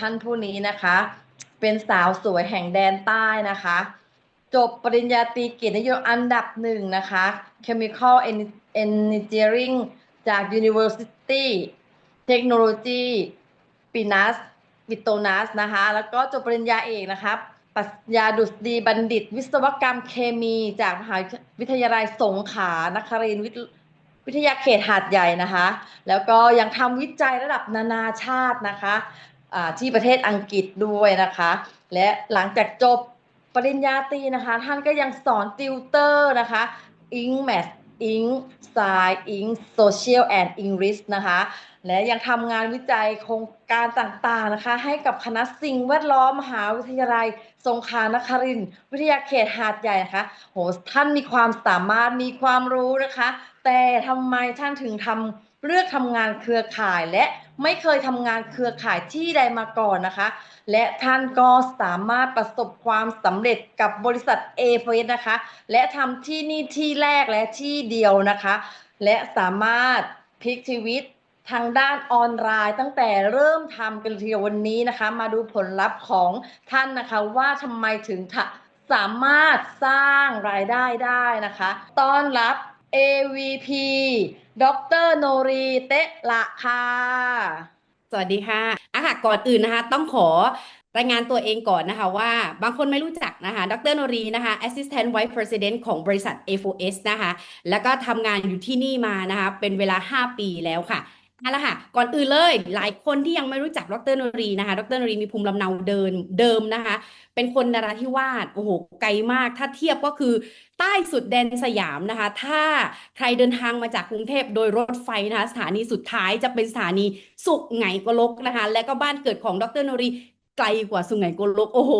ท่านผู้นี้นะคะ เป็นสาวสวยแห่งแดนใต้นะคะ จบปริญญาตรีเกียรตินิยมอันดับหนึ่งนะคะ Chemical Engineering จาก University Technology ปินัสปิโตนัสนะคะ แล้วก็จบปริญญาเอกนะคะปรัชญาดุษฎีบัณฑิต วิศวกรรมเคมีจากมหาวิทยาลัยสงขลานครินทร์วิทยาเขตหาดใหญ่นะคะ แล้วก็ยังทำวิจัยระดับนานาชาตินะคะ ที่ประเทศอังกฤษด้วยนะคะ และหลังจากจบปริญญาตรีนะคะ ท่านก็ยังสอนติวเตอร์นะคะ Eng Math Eng Science Eng Social and English นะคะ และยังทำงานวิจัยโครงการต่างๆนะคะ ให้กับคณะสิ่งแวดล้อมมหาวิทยาลัยสงขลานครินทร์วิทยาเขตหาดใหญ่นะคะโหท่านมีความสามารถมีความรู้นะคะ แต่ทำไมท่านถึงทำเลือกทำงานเครือข่ายและ ไม่เคยทำงานเครือข่ายที่ใดมาก่อนนะคะ และท่านก็สามารถประสบความสำเร็จกับบริษัท a f s นะคะ และทำที่นี่ที่แรกและที่เดียวนะคะ และสามารถพลิกชีวิตทางด้านออนไลน์ตั้งแต่เริ่มทำกันทีวันนี้นะคะ มาดูผลลัพธ์ของท่านนะคะว่าทำไมถึงสามารถสร้างรายได้ได้นะคะ ต้อนรับ AVP ดรโนรีเตะละค่ะ สวัสดีค่ะอะค่ะก่อนอื่นนะคะ ต้องขอรายงานตัวเองก่อนนะคะว่าบางคนไม่รู้จักนะคะ ดรโนรีนะคะ Assistant Vice President ของบริษัท A4S นะคะ แล้วก็ทำงานอยู่ที่นี่มานะคะ เป็นเวลา 5 ปีแล้วค่ะ นั่นแหละค่ะ ก่อนอื่นเลย หลายคนที่ยังไม่รู้จักดรนรีนะคะ ดรนรีมีภูมิลำเนาเดินเดิมนะคะ เป็นคนนราธิวาส โอ้โห ไกลมาก ถ้าเทียบก็คือใต้สุดแดนสยามนะคะ ถ้าใครเดินทางมาจากกรุงเทพโดยรถไฟนะคะ สถานีสุดท้ายจะเป็นสถานีสุขไหงโกลกนะคะ และก็บ้านเกิดของดรนรีไกลกว่าสุไหงโกลก โอ้โห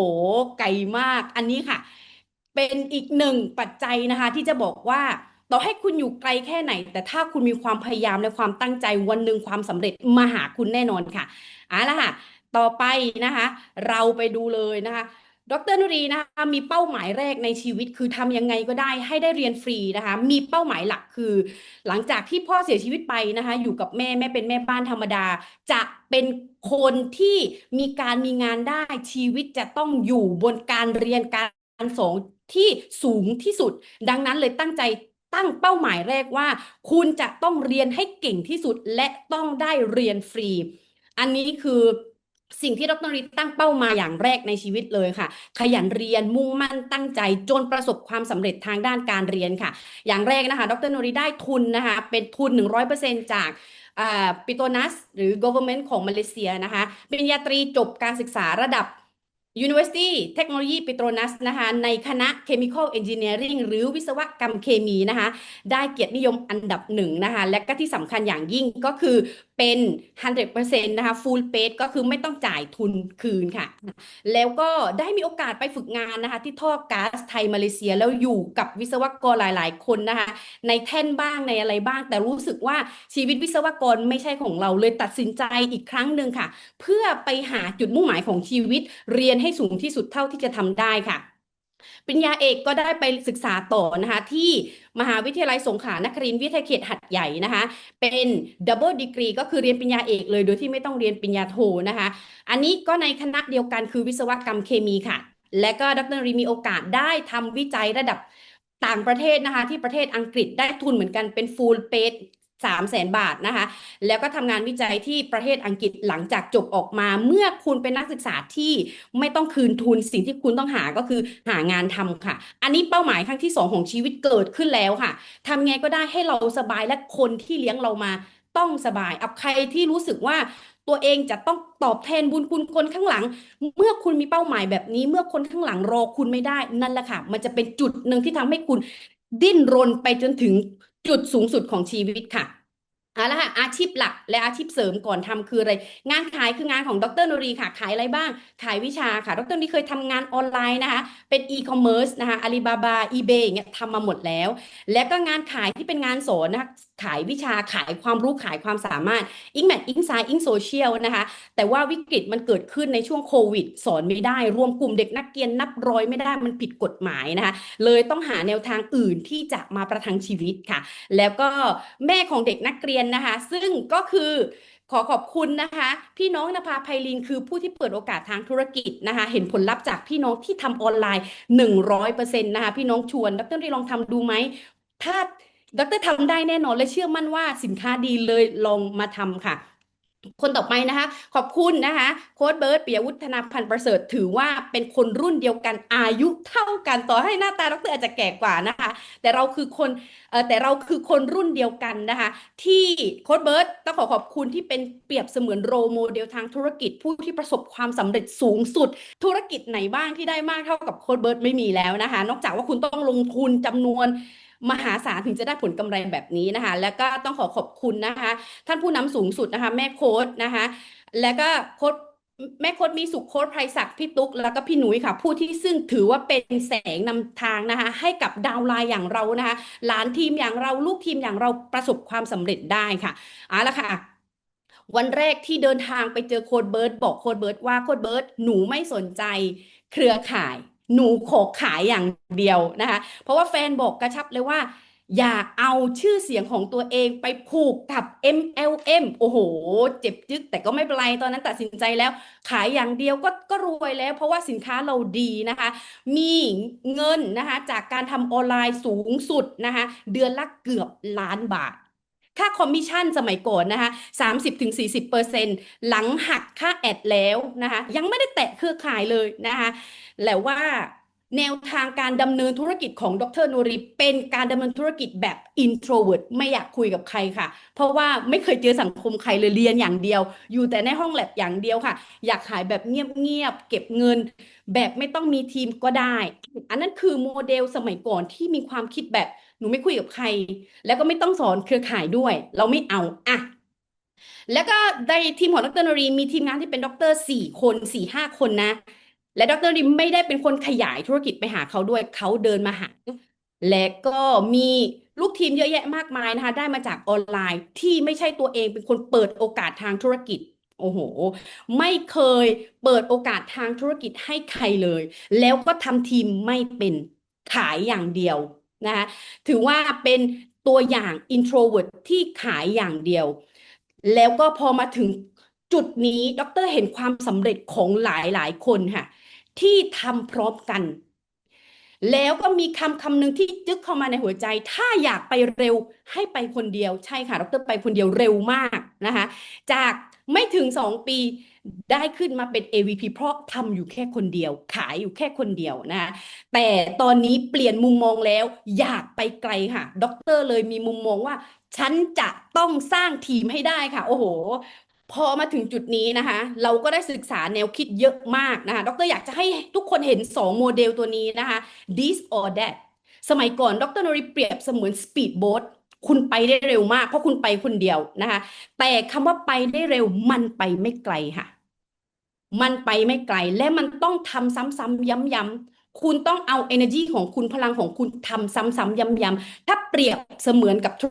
ไกลมาก อันนี้ค่ะ เป็นอีกหนึ่งปัจจัยนะคะ ที่จะบอกว่า ต่อให้คุณอยู่ไกลแค่ไหน แต่ถ้าคุณมีความพยายามและความตั้งใจวันหนึ่งความสำเร็จมาหาคุณแน่นอนค่ะเอาละค่ะ ต่อไปนะคะ เราไปดูเลยนะคะดรนุรีนะคะมีเป้าหมายแรกในชีวิตคือทำยังไงก็ได้ให้ได้เรียนฟรีนะคะ มีเป้าหมายหลักคือ หลังจากที่พ่อเสียชีวิตไปนะคะ อยู่กับแม่แม่เป็นแม่บ้านธรรมดา จะเป็นคนที่มีการมีงานได้ชีวิตจะต้องอยู่บนการเรียนการสอนที่สูงที่สุด ดังนั้นเลยตั้งใจ ตั้งเป้าหมายแรกว่า คุณจะต้องเรียนให้เก่งที่สุดและต้องได้เรียนฟรี อันนี้คือสิ่งที่ดรนริตั้งเป้ามาอย่างแรกในชีวิตเลยค่ะ ขยันเรียนมุ่งมั่นตั้งใจ จนประสบความสำเร็จทางด้านการเรียนค่ะ อย่างแรกนะคะ ดรนริได้ทุนนะคะ เป็นทุน 100%จากปิโตนัส หรือ government ของมาเลเซียนะคะปริญญาตรีจบการศึกษาระดับ University Technology Petronas นะคะในคณะ Chemical Engineering หรือวิศวกรรมเคมีนะคะได้เกียรตินิยมอันดับหนึ่งนะคะและก็ที่สำคัญอย่างยิ่งก็คือเป็น 100%นะคะ full paid ก็คือไม่ต้องจ่ายทุนคืนค่ะ แล้วก็ได้มีโอกาสไปฝึกงานนะคะที่ท่อก๊าซไทยมาเลเซียแล้วอยู่กับวิศวกรหลาย ๆ คนนะคะในแท่นบ้างในอะไรบ้าง แต่รู้สึกว่าชีวิตวิศวกรไม่ใช่ของเราเลยตัดสินใจอีกครั้งหนึ่งค่ะ เพื่อไปหาจุดมุ่งหมายของชีวิตเรียนใให้สูงที่สุดเท่าที่จะทำได้ค่ะปริญญาเอกก็ได้ไปศึกษาต่อนะคะที่มหาวิทยาลัยสงขลานครินทร์วิทยาเขตหัดใหญ่นะคะ เป็นดับเบิลดีกรีก็คือเรียนปริญญาเอกเลยโดยที่ไม่ต้องเรียนปริญญาโทนะคะ อันนี้ก็ในคณะเดียวกันคือวิศวกรรมเคมีค่ะ และก็ดรรีมีโอกาสได้ทำวิจัยระดับต่างประเทศนะคะ ที่ประเทศอังกฤษได้ทุนเหมือนกันเป็น full paid สามแสนบาทนะคะ แล้วก็ทำงานวิจัยที่ประเทศอังกฤษหลังจากจบออกมา เมื่อคุณเป็นนักศึกษาที่ไม่ต้องคืนทุนสิ่งที่คุณต้องหาก็คือหางานทำค่ะ อันนี้เป้าหมายครั้งที่สองของชีวิตเกิดขึ้นแล้วค่ะทำไงก็ได้ให้เราสบายและคนที่เลี้ยงเรามาต้องสบายเอาใครที่รู้สึกว่าตัวเองจะต้องตอบแทนบุญคุณคนข้างหลัง เมื่อคุณมีเป้าหมายแบบนี้ เมื่อคนข้างหลังรอคุณไม่ได้นั่นแหละค่ะ มันจะเป็นจุดหนึ่งที่ทำให้คุณดิ้นรนไปจนถึง จุดสูงสุดของชีวิตค่ะ เอาละค่ะอาชีพหลักและอาชีพเสริมก่อนทำคืออะไร งานขายคืองานของดรนรีค่ะ ขายอะไรบ้าง ขายวิชาค่ะ ดรนรีเคยทำงานออนไลน์นะคะ เป็นอีคอมเมิร์ซนะคะอาลีบาบาอีเบย์เงี้ยทำมาหมดแล้ว และก็งานขายที่เป็นงานสอนนะคะขายวิชาขายความรู้ขายความสามารถอิงแมทอิงไซอิงโซเชียลนะคะ แต่ว่าวิกฤตมันเกิดขึ้นในช่วงโควิด สอนไม่ได้ รวมกลุ่มเด็กนักเรียนนับร้อยไม่ได้มันผิดกฎหมายนะคะ เลยต้องหาแนวทางอื่นที่จะมาประทังชีวิตค่ะ แล้วก็แม่ของเด็กนักเรียนนะคะ ซึ่งก็คือขอขอบคุณนะคะ พี่น้องนภาไพลินคือผู้ที่เปิดโอกาสทางธุรกิจนะคะ เห็นผลลัพธ์จากพี่น้องที่ทำออนไลน์ 100%นะคะ พี่น้องชวน ดรรีลองทำดูไหม ถ้าดรทำได้แน่นอนและเชื่อมั่นว่าสินค้าดีเลยลองมาทำค่ะ คนต่อไปนะคะ ขอบคุณนะคะโค้ดเบิร์ตปิยวุฒนาพันธ์ประเสริฐถือว่าเป็นคนรุ่นเดียวกันอายุเท่ากันต่อให้หน้าตาดรอาจจะแก่กว่านะคะ แต่เราคือคนแต่เราคือคนรุ่นเดียวกันนะคะ ที่โค้ดเบิร์ตต้องขอขอบคุณที่เป็นเปรียบเสมือนโรโมเดลทางธุรกิจผู้ที่ประสบความสำเร็จสูงสุด ธุรกิจไหนบ้างที่ได้มากเท่ากับโค้ดเบิร์ตไม่มีแล้วนะคะ นอกจากว่าคุณต้องลงทุนจำนวน มหาศาลถึงจะได้ผลกำไรแบบนี้นะคะ แล้วก็ต้องขอขอบคุณนะคะ ท่านผู้นำสูงสุดนะคะ แม่โค้ดนะคะ แล้วก็โค้ดแม่โค้ดมีสุขโค้ดไพรศักดิ์พี่ตุ๊กแล้วก็พี่หนุ่ยค่ะ ผู้ที่ซึ่งถือว่าเป็นแสงนำทางนะคะ ให้กับดาวไลน์อย่างเรานะคะหลานทีมอย่างเราลูกทีมอย่างเราประสบความสำเร็จได้ค่ะเอาละค่ะวันแรกที่เดินทางไปเจอโค้ดเบิร์ตบอกโค้ดเบิร์ตว่าโค้ดเบิร์ตหนูไม่สนใจ เครือข่าย หนูขอขายอย่างเดียวนะคะ เพราะว่าแฟนบอกกระชับเลยว่า อย่าเอาชื่อเสียงของตัวเองไปผูกกับ MLM โอ้โห เจ็บจึกแต่ก็ไม่เป็นไรตอนนั้นตัดสินใจแล้ว ขายอย่างเดียวก็ก็รวยแล้ว เพราะว่าสินค้าเราดีนะคะ มีเงินนะคะจากการทำออนไลน์สูงสุดนะคะ เดือนละเกือบล้านบาท ค่าคอมมิชชั่นสมัยก่อนนะคะ30-40%เปอร์เซ็นต์หลังหักค่าแอดแล้วนะคะยังไม่ได้แตะเครือข่ายเลยนะคะแล้วว่าแนวทางการดำเนินธุรกิจของดรนุรีเป็นการดำเนินธุรกิจแบบ introvert ไม่อยากคุยกับใครค่ะ เพราะว่าไม่เคยเจอสังคมใครเลยเรียนอย่างเดียว อยู่แต่ในห้องแลบอย่างเดียวค่ะ อยากขายแบบเงียบๆเก็บเงิน แบบไม่ต้องมีทีมก็ได้ อันนั้นคือโมเดลสมัยก่อนที่มีความคิดแบบ หนูไม่คุยกับใคร แล้วก็ไม่ต้องสอนเครือข่ายด้วย เราไม่เอาอะแล้วก็ในทีมของดรนรีมีทีมงานที่เป็นด็อกเตอร์สี่คนสี่ห้าคนนะ และดรนรีไม่ได้เป็นคนขยายธุรกิจไปหาเขาด้วยเขาเดินมาหา และก็มีลูกทีมเยอะแยะมากมายนะคะ ได้มาจากออนไลน์ที่ไม่ใช่ตัวเองเป็นคนเปิดโอกาสทางธุรกิจโอ้โห ไม่เคยเปิดโอกาสทางธุรกิจให้ใครเลย แล้วก็ทำทีมไม่เป็นขายอย่างเดียว นะคะถือว่าเป็นตัวอย่าง introvert ที่ขายอย่างเดียว แล้วก็พอมาถึงจุดนี้ดรเห็นความสำเร็จของหลายหลายคนค่ะที่ทำพร้อมกัน แล้วก็มีคำคำหนึ่งที่จึ๊กเข้ามาในหัวใจ ถ้าอยากไปเร็วให้ไปคนเดียวใช่ค่ะดรไปคนเดียวเร็วมากนะคะจาก ไม่ถึงสองปีได้ขึ้นมาเป็น AVP เพราะทำอยู่แค่คนเดียว ขายอยู่แค่คนเดียวนะ แต่ตอนนี้เปลี่ยนมุมมองแล้ว อยากไปไกลค่ะ ด็อกเตอร์เลยมีมุมมองว่า ฉันจะต้องสร้างทีมให้ได้ค่ะ โอ้โห พอมาถึงจุดนี้นะคะ เราก็ได้ศึกษาแนวคิดเยอะมากนะคะดรอยากจะให้ทุกคนเห็น 2 โมเดลตัวนี้นะคะ this or that สมัยก่อน ดรนริเปรียบเสมือนสปีดโบ๊ท คุณไปได้เร็วมาก เพราะคุณไปคนเดียวนะคะ แต่คำว่าไปได้เร็วมันไปไม่ไกลค่ะ มันไปไม่ไกลและมันต้องทำซ้ำๆย้ำๆคุณต้องเอา energy ของคุณพลังของคุณทำซ้ำๆย้ำๆถ้าเปรียบเสมือนกับธุ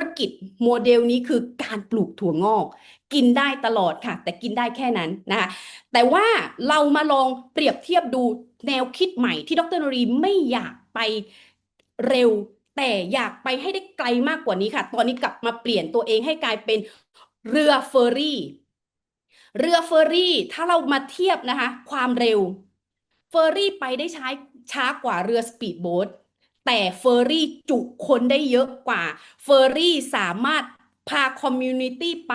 รกิจโมเดลนี้คือการปลูกถั่วงอก กินได้ตลอดค่ะ แต่กินได้แค่นั้นนะคะแต่ว่าเรามาลองเปรียบเทียบดูแนวคิดใหม่ที่ดรนรีไม่อยากไปเร็ว แต่อยากไปให้ได้ไกลมากกว่านี้ค่ะ ตอนนี้กลับมาเปลี่ยนตัวเองให้กลายเป็นเรือเฟอร์รี่ เรือเฟอร์รี่ ถ้าเรามาเทียบนะคะ ความเร็ว เฟอร์รี่ไปได้ช้าช้ากว่าเรือสปีดโบ๊ทแต่เฟอร์รี่จุคนได้เยอะกว่า เฟอร์รี่สามารถพาคอมมูนิตี้ไป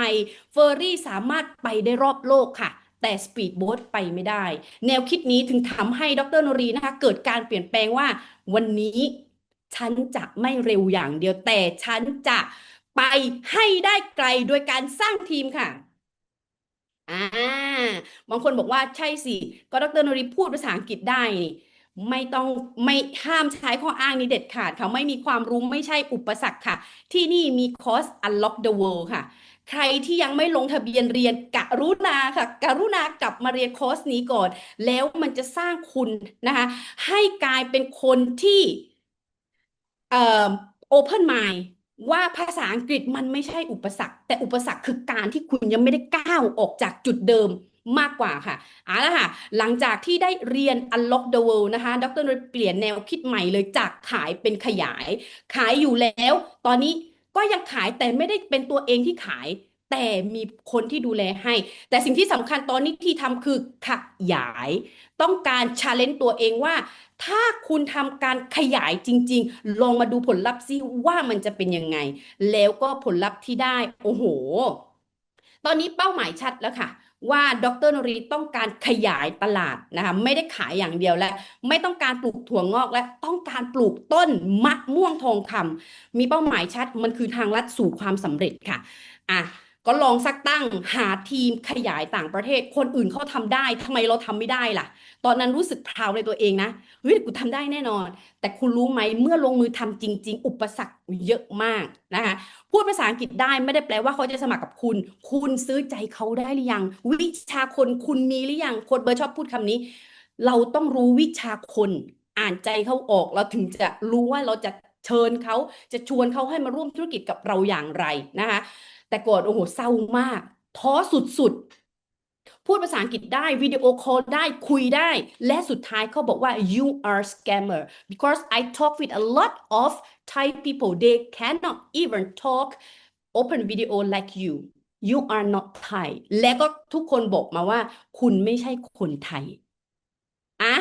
เฟอร์รี่สามารถไปได้รอบโลกค่ะ แต่สปีดโบ๊ทไปไม่ได้ แนวคิดนี้ถึงทำให้ดรนรีนะคะ เกิดการเปลี่ยนแปลงว่าวันนี้ ฉันจะไม่เร็วอย่างเดียวแต่ฉันจะไปให้ได้ไกลโดยการสร้างทีมค่ะอ่าบางคนบอกว่าใช่สิ ก็ดรนริพูดภาษาอังกฤษได้นี่ไม่ต้องไม่ห้ามใช้ข้ออ้างนี้เด็ดขาดค่ะ ไม่มีความรู้ไม่ใช่อุปสรรคค่ะ ที่นี่มีคอร์ส Unlock the World ค่ะ ใครที่ยังไม่ลงทะเบียนเรียนกรุณาค่ะ กรุณากลับมาเรียนคอร์สนี้ก่อน แล้วมันจะสร้างคุณนะคะ ให้กลายเป็นคนที่ เอ่อ open mind ว่าภาษาอังกฤษมันไม่ใช่อุปสรรค แต่อุปสรรคคือการที่คุณยังไม่ได้ก้าวออกจากจุดเดิมมากกว่าค่ะเอาละค่ะ หลังจากที่ได้เรียน Unlock the World นะคะ ดรนเปลี่ยนแนวคิดใหม่เลยจากขายเป็นขยาย ขายอยู่แล้ว ตอนนี้ก็ยังขายแต่ไม่ได้เป็นตัวเองที่ขาย แต่มีคนที่ดูแลให้ แต่สิ่งที่สำคัญตอนนี้ที่ทำคือขยาย ต้องการชาเลนจ์ตัวเองว่า ถ้าคุณทำการขยายจริง ๆ ลองมาดูผลลัพธ์ซิว่ามันจะเป็นยังไง แล้วก็ผลลัพธ์ที่ได้ โอ้โห ตอนนี้เป้าหมายชัดแล้วค่ะ ว่าดรนรีต้องการขยายตลาดนะคะไม่ได้ขายอย่างเดียวและ ไม่ต้องการปลูกถั่วงอกและต้องการปลูกต้นมะม่วงทองคำมีเป้าหมายชัดมันคือทางลัดสู่ความสำเร็จค่ะอะ ก็ลองสักตั้งหาทีมขยายต่างประเทศ คนอื่นเขาทำได้ทำไมเราทำไม่ได้ล่ะ ตอนนั้นรู้สึกพราวในตัวเองนะเฮ้ยกูทำได้แน่นอน แต่คุณรู้ไหมเมื่อลงมือทำจริง ๆ อุปสรรคเยอะมากนะคะพูดภาษาอังกฤษได้ไม่ได้แปลว่าเขาจะสมัครกับคุณ คุณซื้อใจเขาได้หรือยัง วิชาคนคุณมีหรือยังโค้ดเบิร์ชอบพูดคำนี้ เราต้องรู้วิชาคนอ่านใจเขาออกเราถึงจะรู้ว่าเราจะเชิญเขาจะชวนเขาให้มาร่วมธุรกิจกับเราอย่างไรนะคะ แต่ก่อนโอ้โหเศร้ามากท้อสุดๆ พูดภาษาอังกฤษได้วิดีโอคอลได้คุยได้ และสุดท้ายเขาบอกว่า you are scammer because I talk with a lot of Thai people they cannot even talk open video like you you are not Thai และก็ทุกคนบอกมาว่า คุณไม่ใช่คนไทยอ่า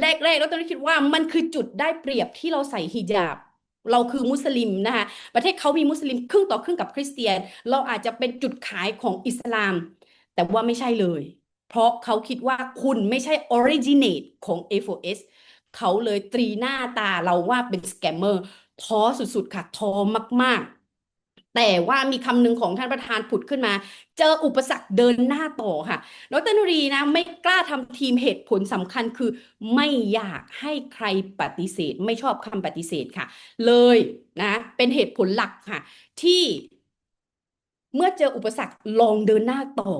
แรกๆเราต้องคิดว่ามันคือจุดได้เปรียบที่เราใส่ฮิญาบ เราคือมุสลิมนะคะประเทศเขามีมุสลิมครึ่งต่อครึ่งกับคริสเตียน เราอาจจะเป็นจุดขายของอิสลาม แต่ว่าไม่ใช่เลย เพราะเขาคิดว่าคุณไม่ใช่ originate ของ A4S เขาเลยตรีหน้าตาเราว่าเป็นสแกมเมอร์ท้อสุดๆค่ะท้อมากๆ แต่ว่ามีคำหนึ่งของท่านประธานผุดขึ้นมา เจออุปสรรคเดินหน้าต่อค่ะดรนุรีนะไม่กล้าทำทีมเหตุผลสำคัญคือ ไม่อยากให้ใครปฏิเสธ ไม่ชอบคำปฏิเสธค่ะ เลยนะเป็นเหตุผลหลักค่ะ ที่เมื่อเจออุปสรรคลองเดินหน้าต่อ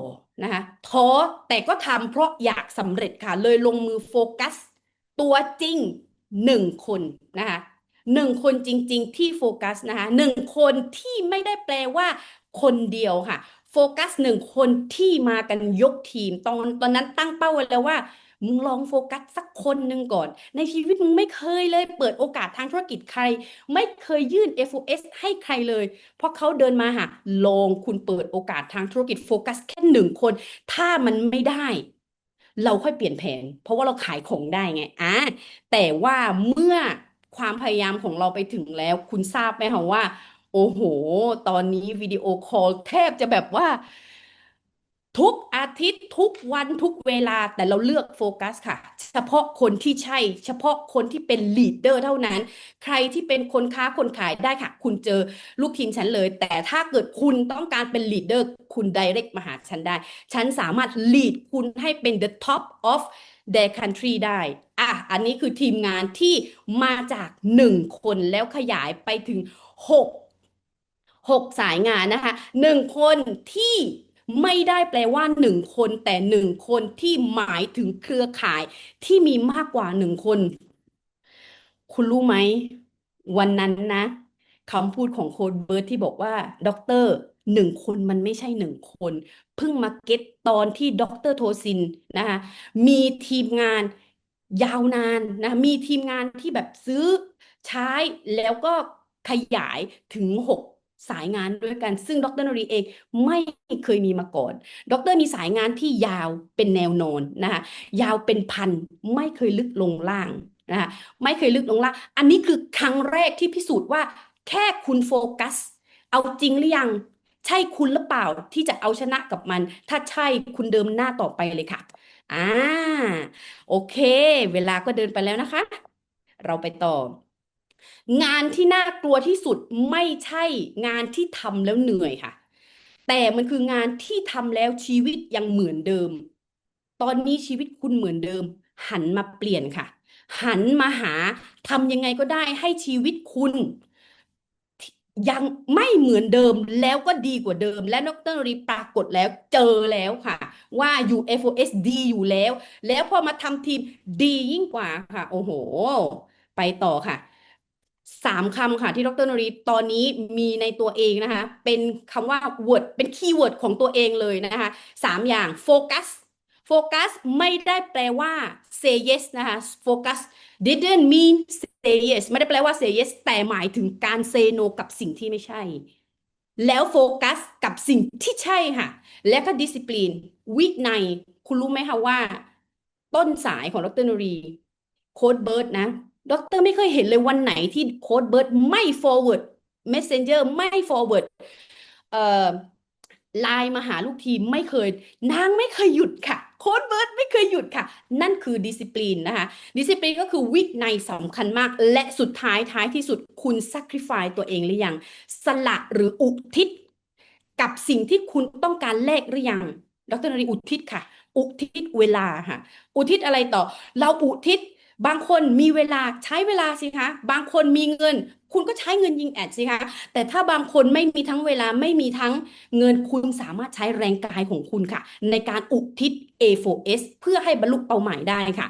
นะคะท้อแต่ก็ทำเพราะอยากสำเร็จค่ะ เลยลงมือโฟกัส ตัวจริงหนึ่งคนนะคะ หนึ่งคนจริง ๆ ที่โฟกัสนะคะหนึ่งคนที่ไม่ได้แปลว่าคนเดียวค่ะ โฟกัสหนึ่งคนที่มากันยกทีมตอนตอนนั้นตั้งเป้าไว้แล้วว่ามึงลองโฟกัสสักคนหนึ่งก่อน ในชีวิตมึงไม่เคยเลย เปิดโอกาสทางธุรกิจใคร ไม่เคยยื่น FOS ให้ใครเลย เพราะเขาเดินมาหาลองคุณเปิดโอกาสทางธุรกิจโฟกัสแค่หนึ่งคน ถ้ามันไม่ได้ เราค่อยเปลี่ยนแผน เพราะว่าเราขายของได้ไงอะแต่ว่าเมื่อ ความพยายามของเราไปถึงแล้ว คุณทราบไหมคะว่า โอ้โห ตอนนี้วิดีโอคอลแทบจะแบบว่า ทุกอาทิตย์ทุกวันทุกเวลาแต่เราเลือกโฟกัสค่ะ เฉพาะคนที่ใช่ เฉพาะคนที่เป็นลีดเดอร์เท่านั้น ใครที่เป็นคนค้าคนขายได้ค่ะ คุณเจอลูกทีมฉันเลย แต่ถ้าเกิดคุณต้องการเป็นลีดเดอร์คุณ direct มาหาฉันได้ ฉันสามารถ lead คุณให้เป็น the top of their country ได้ อะ อันนี้คือทีมงานที่มาจากหนึ่งคนแล้วขยายไปถึงหกหกสายงานนะคะหนึ่งคนที่ ไม่ได้แปลว่าหนึ่งคนแต่หนึ่งคนที่หมายถึงเครือข่ายที่มีมากกว่าหนึ่งคน คุณรู้ไหม วันนั้นนะคำพูดของโค้ดเบิร์ตที่บอกว่าด็อกเตอร์หนึ่งคนมันไม่ใช่หนึ่งคน เพิ่งมาเก็ตตอนที่ด็อกเตอร์โทซินนะคะมีทีมงานยาวนานนะมีทีมงานที่แบบซื้อใช้แล้วก็ขยายถึงหก สายงานด้วยกัน ซึ่งดรนรีเองไม่เคยมีมาก่อน ดรมีสายงานที่ยาวเป็นแนวนอนนะคะยาวเป็นพันไม่เคยลึกลงล่างนะคะไม่เคยลึกลงล่าง อันนี้คือครั้งแรกที่พิสูจน์ว่า แค่คุณโฟกัส เอาจริงหรือยังใช่คุณหรือเปล่าที่จะเอาชนะกับมัน ถ้าใช่คุณเดิมหน้าต่อไปเลยค่ะอ่าโอเค เวลาก็เดินไปแล้วนะคะ เราไปต่อ งานที่น่ากลัวที่สุดไม่ใช่งานที่ทำแล้วเหนื่อยค่ะ แต่มันคืองานที่ทำแล้วชีวิตยังเหมือนเดิม ตอนนี้ชีวิตคุณเหมือนเดิม หันมาเปลี่ยนค่ะ หันมาหาทำยังไงก็ได้ให้ชีวิตคุณ ยังไม่เหมือนเดิมแล้วก็ดีกว่าเดิม และดรรีปรากฏแล้วเจอแล้วค่ะ ว่า UFOS ดีอยู่แล้ว แล้วพอมาทำทีมดียิ่งกว่าค่ะ โอ้โห ไปต่อค่ะ สามคำค่ะที่ดรนรีตอนนี้มีในตัวเองนะคะ เป็นคำว่า word เป็นคีย์เวิร์ดของตัวเองเลยนะคะสามอย่างโฟกัสโฟกัสไม่ได้แปลว่า say yes นะคะโฟกัส didn't mean say yes ไม่ได้แปลว่า say yes แต่หมายถึงการ say no กับสิ่งที่ไม่ใช่ แล้วโฟกัสกับสิ่งที่ใช่ค่ะ และก็ดิสซิ p ลินวินัยคุณรู้ไหมคะว่า ต้นสายของดรนรีโค้ดเบิร์ดนะ ด็อกเตอร์ไม่เคยเห็นเลยวันไหนที่โค้ดเบิร์ดไม่ forward messenger ไม่ forward เอ่อไลน์มาหาลูกทีมไม่เคย นางไม่เคยหยุดค่ะ โค้ดเบิร์ดไม่เคยหยุดค่ะ นั่นคือดิสซิ p ลินนะคะดิสซิ p ลินก็คือวินัยสำคัญมาก และสุดท้ายท้ายที่สุดคุณ sacrifice ตัวเองหรือยัง สละหรืออุทิศ กับสิ่งที่คุณต้องการแลกหรือยังดรนรีอุทิศค่ะ อุทิศเวลาค่ะ อุทิศอะไรต่อ เราอุทิศ บางคนมีเวลาใช้เวลาสิคะ บางคนมีเงิน คุณก็ใช้เงินยิงแอดสิคะ แต่ถ้าบางคนไม่มีทั้งเวลาไม่มีทั้งเงินคุณสามารถใช้แรงกายของคุณค่ะ ในการอุทิศ A4S เพื่อให้บรรลุเป้าหมายได้ค่ะ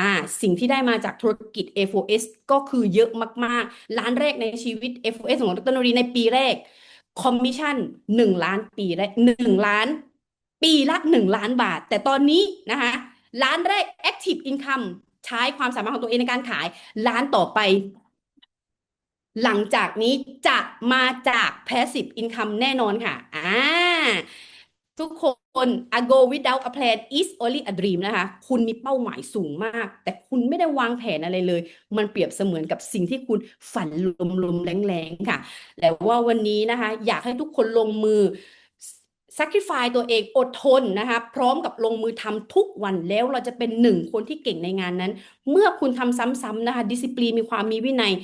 อ่าสิ่งที่ได้มาจากธุรกิจ A4S ก็คือเยอะมากๆล้านแรกในชีวิต A4S ของดรนรีในปีแรกคอมมิชชั่นหนึ่งล้านปีและหนึ่งล้าน ปีละหนึ่งล้านบาท แต่ตอนนี้นะคะล้านแรก Active Income ใช้ความสามารถของตัวเองในการขายล้านต่อไป หลังจากนี้จะมาจาก Passive Income แน่นอนค่ะ อ่า ทุกคน a go without a plan is only a dream นะคะ คุณมีเป้าหมายสูงมาก แต่คุณไม่ได้วางแผนอะไรเลย มันเปรียบเสมือนกับสิ่งที่คุณฝันลมๆแรงๆค่ะแต่ว่าวันนี้นะคะ อยากให้ทุกคนลงมือ sacrifice ตัวเองอดทนนะคะพร้อมกับลงมือทำทุกวันแล้วเราจะเป็นหนึ่งคนที่เก่งในงานนั้น เมื่อคุณทำซ้ำๆนะคะดิสซิ p ลินมีความมีวินัย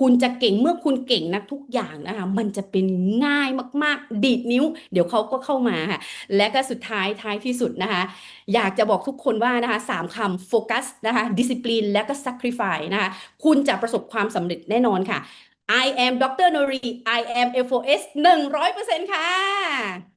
คุณจะเก่งเมื่อคุณเก่งนักทุกอย่างนะคะมันจะเป็นง่ายมากๆ ดีดนิ้ว เดี๋ยวเขาก็เข้ามาค่ะและก็สุดท้ายท้ายที่สุดนะคะ อยากจะบอกทุกคนว่านะคะสามคำโฟกัสนะคะดิสซิ p ลินและก็ sacrifice นะคะคุณจะประสบความสำเร็จแน่นอนค่ะ I am Dr. Nori I am F4S 100%ค่ะ